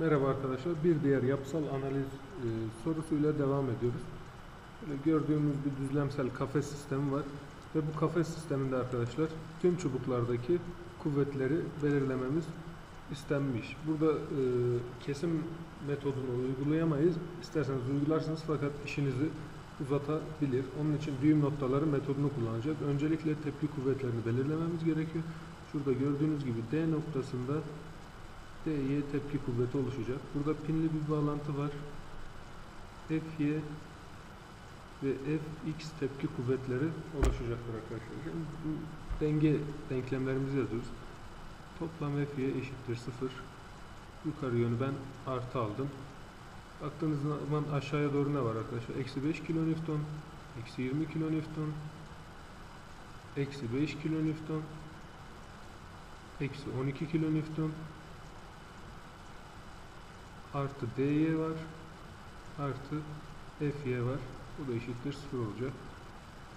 Merhaba arkadaşlar. Bir diğer yapısal analiz e, sorusuyla devam ediyoruz. Böyle gördüğümüz bir düzlemsel kafes sistemi var. Ve bu kafes sisteminde arkadaşlar tüm çubuklardaki kuvvetleri belirlememiz istenmiş. Burada e, kesim metodunu uygulayamayız. İsterseniz uygularsınız fakat işinizi uzatabilir. Onun için düğüm noktaları metodunu kullanacağız. Öncelikle tepki kuvvetlerini belirlememiz gerekiyor. Şurada gördüğünüz gibi D noktasında DY tepki kuvveti oluşacak. Burada pinli bir bağlantı var. FY ve Fx tepki kuvvetleri oluşacaktır arkadaşlar. Şimdi bu denge denklemlerimizi yazıyoruz. Toplam Fy eşittir 0. Yukarı yönü ben artı aldım. Baktığınız zaman aşağıya doğru ne var arkadaşlar? Eksi 5 kilonewton, eksi 20 kilonewton, eksi 5 kilonewton, eksi 12 kilonewton, artı dy var, artı fy var. Bu da eşittir 0 olacak.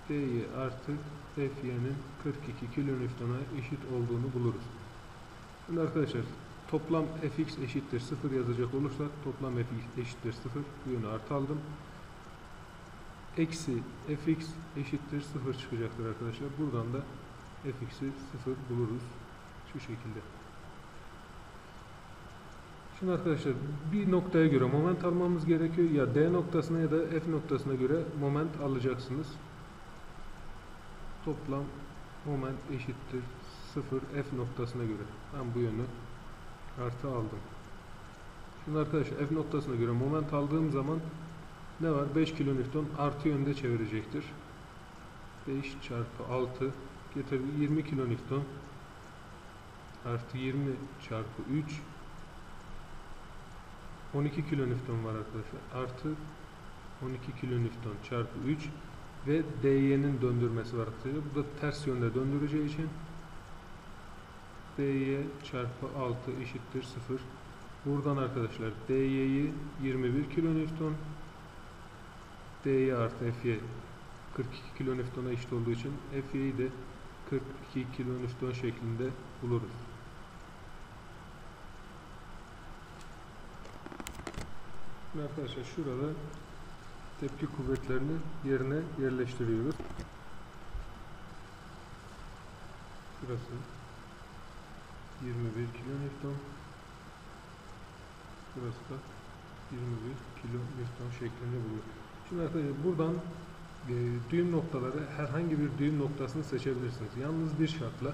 dy artı fy'nin 42 kilonewton'a eşit olduğunu buluruz. Şimdi arkadaşlar toplam fx eşittir 0 yazacak olursak toplam fx eşittir 0 bu yönü artı aldım. Eksi fx eşittir 0 çıkacaktır arkadaşlar. Buradan da fx'i 0 buluruz. Şu şekilde. Şimdi arkadaşlar bir noktaya göre moment almamız gerekiyor. Ya D noktasına ya da F noktasına göre moment alacaksınız. Toplam moment eşittir 0 F noktasına göre. Ben bu yönü artı aldım. Şimdi arkadaşlar F noktasına göre moment aldığım zaman ne var? 5 kilonewton artı yönde çevirecektir. 5 çarpı 6 getir 20 kilonewton artı 20 çarpı 3 12 kilonewton var arkadaşlar. Artı 12 kilonewton çarpı 3 ve DY'nin döndürmesi var arkadaşlar. Bu da ters yönde döndüreceği için dy çarpı 6 eşittir 0. Buradan arkadaşlar dy'yi 21 kilonewton dy artı fy 42 kilonewton'a eşit olduğu için fy'yi de 42 kilonewton şeklinde buluruz. Şimdi arkadaşlar şurada tepki kuvvetlerini yerine yerleştiriyoruz. Şurası 21 kilonewton. Burası da 21 kilonewton şeklinde buluyor. Şimdi arkadaşlar buradan e, düğüm noktaları herhangi bir düğüm noktasını seçebilirsiniz. Yalnız bir şartla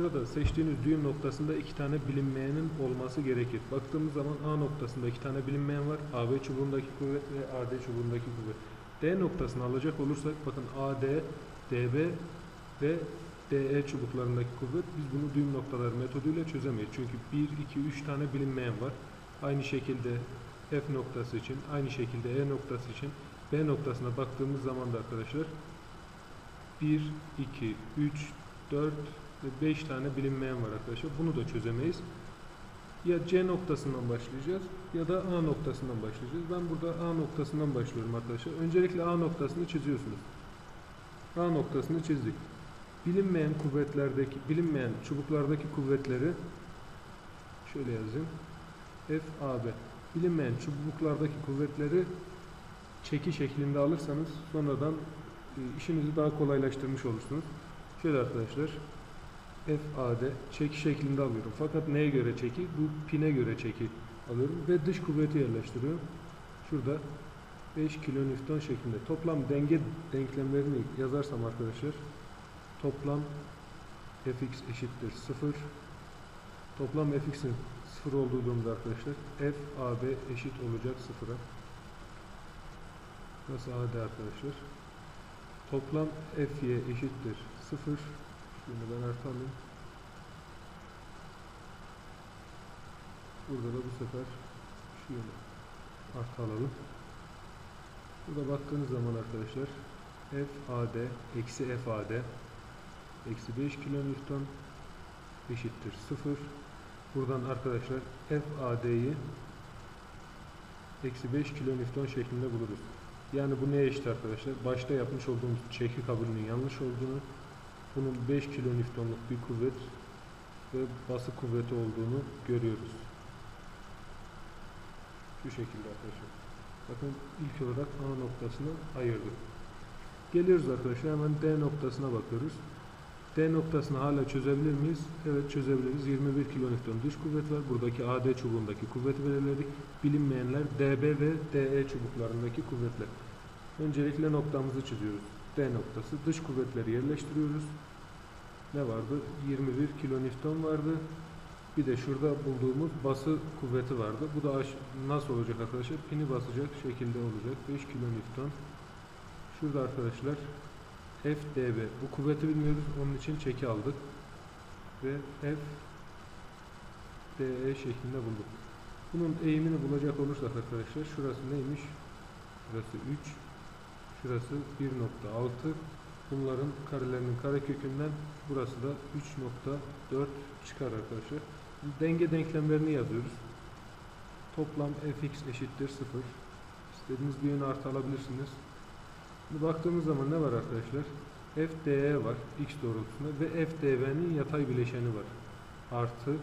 Şurada seçtiğiniz düğüm noktasında iki tane bilinmeyenin olması gerekir. Baktığımız zaman A noktasında iki tane bilinmeyen var. AB çubuğundaki kuvvet ve AD çubuğundaki kuvvet. D noktasını alacak olursak bakın AD, DB ve DE çubuklarındaki kuvvet biz bunu düğüm noktaları metoduyla çözemeyiz. Çünkü 1, 2, 3 tane bilinmeyen var. Aynı şekilde F noktası için, aynı şekilde E noktası için B noktasına baktığımız zaman da arkadaşlar 1, 2, 3, 4 ve 5 tane bilinmeyen var arkadaşlar. Bunu da çözemeyiz. Ya C noktasından başlayacağız ya da A noktasından başlayacağız. Ben burada A noktasından başlıyorum arkadaşlar. Öncelikle A noktasını çiziyorsunuz. A noktasını çizdik. Bilinmeyen kuvvetlerdeki, bilinmeyen çubuklardaki kuvvetleri şöyle yazayım. F, A, B. Bilinmeyen çubuklardaki kuvvetleri çeki şeklinde alırsanız sonradan e, işinizi daha kolaylaştırmış olursunuz. Şöyle arkadaşlar. FAD çeki şeklinde alıyorum. Fakat neye göre çeki? Bu pine göre çeki alıyorum ve dış kuvveti yerleştiriyorum. Şurada 5 kilonewton şeklinde. Toplam denge denklemlerini yazarsam arkadaşlar toplam fx eşittir 0. Toplam fx'in 0 olduğu durumda arkadaşlar FAB eşit olacak 0'a. Burası AD arkadaşlar. Toplam FY eşittir 0. Şunu ben artı alayım. Burada da bu sefer yönü artı alalım. Burada baktığınız zaman arkadaşlar FAD eksi FAD eksi 5 kilonewton eşittir 0. Buradan arkadaşlar FAD'yi eksi 5 kilonewton şeklinde buluruz. Yani bu neye eşit arkadaşlar? Başta yapmış olduğumuz çeki kabulünün yanlış olduğunu bunun 5 kilonewtonluk bir kuvvet ve bası kuvveti olduğunu görüyoruz. Şu şekilde arkadaşlar. Bakın ilk olarak A noktasını ayırdık. Geliyoruz arkadaşlar hemen D noktasına bakıyoruz. D noktasını hala çözebilir miyiz? Evet çözebiliriz. 21 kilonewton dış kuvvet var. Buradaki AD çubuğundaki kuvveti belirledik. Bilinmeyenler DB ve DE çubuklarındaki kuvvetler. Öncelikle noktamızı çiziyoruz. D noktası. Dış kuvvetleri yerleştiriyoruz. Ne vardı? 21 kilonewton vardı. Bir de şurada bulduğumuz bası kuvveti vardı. Bu da nasıl olacak arkadaşlar? Pini basacak şekilde olacak. 5 kilonewton. Şurada arkadaşlar FDB. Bu kuvveti bilmiyoruz. Onun için çeki aldık. Ve FDE şeklinde bulduk. Bunun eğimini bulacak olursak arkadaşlar şurası neymiş? Şurası 3. Şurası 1.6. Bunların karelerinin karekökünden burası da 3.4 çıkar arkadaşlar. Denge denklemlerini yazıyoruz. Toplam fx eşittir 0. İstediğiniz bir yönü artı alabilirsiniz. Şimdi baktığımız zaman ne var arkadaşlar? FDE var x doğrultusunda ve FDB'nin yatay bileşeni var. Artı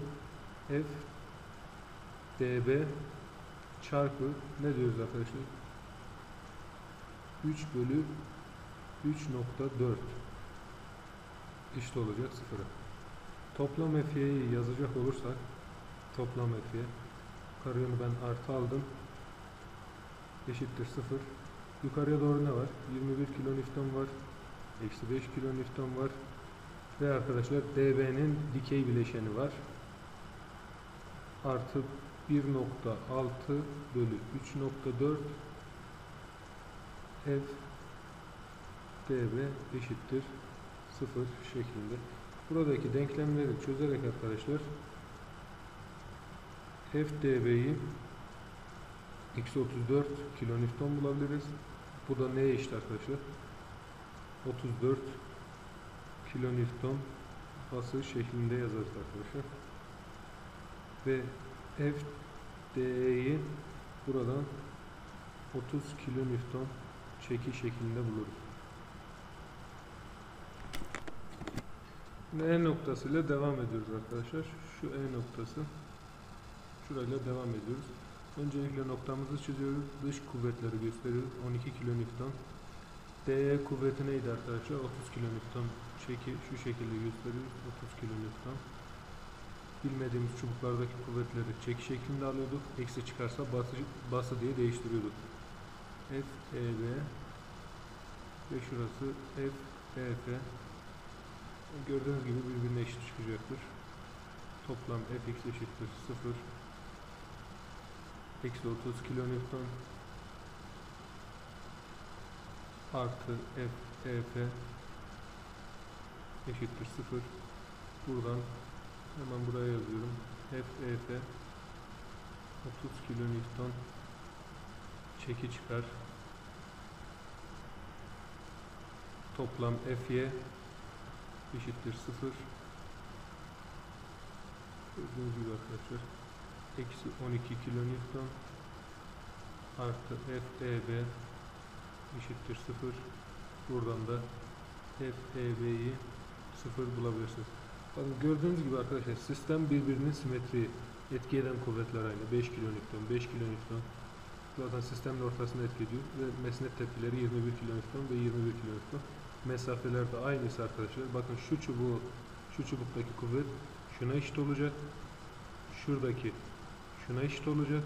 FDB çarpı ne diyoruz arkadaşlar? 3 bölü 3.4 eşit olacak sıfıra. Toplam F'yi yazacak olursak toplam F'ye yukarı yönü ben artı aldım eşittir 0 yukarıya doğru ne var? 21 kilonewton var eksi 5 kilonewton var ve arkadaşlar dB'nin dikey bileşeni var artı 1.6 bölü 3.4 F dB eşittir 0 şeklinde. Buradaki denklemleri çözerek arkadaşlar F dB'yi eksi 34 kilonewton bulabiliriz. Bu da neye eşit arkadaşlar? 34 kilonewton bası şeklinde yazarız arkadaşlar. Ve F DE'yi buradan 30 kilonewton çeki şeklinde buluruz. Şimdi E noktasıyla devam ediyoruz arkadaşlar. Şu E noktası. Şurayla devam ediyoruz. Öncelikle noktamızı çiziyoruz. Dış kuvvetleri gösteriyoruz. 12 kilonewton. DE kuvveti neydi arkadaşlar? 30 kilonewton çeki şu şekilde gösteriyoruz. 30 kilonewton. Bilmediğimiz çubuklardaki kuvvetleri çeki şeklinde alıyorduk. Eksi çıkarsa bası, bası diye değiştiriyorduk. F, E, B ve şurası F, E, F. Gördüğünüz gibi birbirine eşit çıkacaktır. Toplam Fx eşittir 0 eksi 30 kilonewton artı F, E, eşittir 0 buradan hemen buraya yazıyorum F, E, F 30 kilonewton çeki çıkar. Toplam F'ye eşittir 0 gördüğünüz gibi arkadaşlar eksi 12 kilonewton artı FEB eşittir 0 buradan da FEB'yi 0 bulabilirsiniz. Bakın gördüğünüz gibi arkadaşlar sistem birbirinin simetri etki eden kuvvetler aynı. 5 kilonewton 5 kilonewton zaten sistemin ortasında etki ediyor ve mesnet tepkileri 21 kilonewton ve 21 kilonewton mesafeler de aynısı arkadaşlar. Bakın şu çubuğu, şu çubuktaki kuvvet şuna eşit olacak. Şuradaki şuna eşit olacak.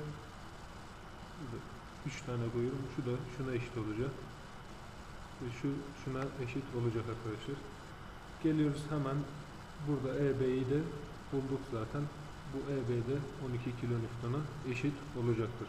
3 tane koyuyorum. Şu da şuna eşit olacak. Ve şu şuna eşit olacak arkadaşlar. Geliyoruz hemen burada EB'yi de bulduk zaten. Bu EB'de 12 kilonewton'a eşit olacaktır.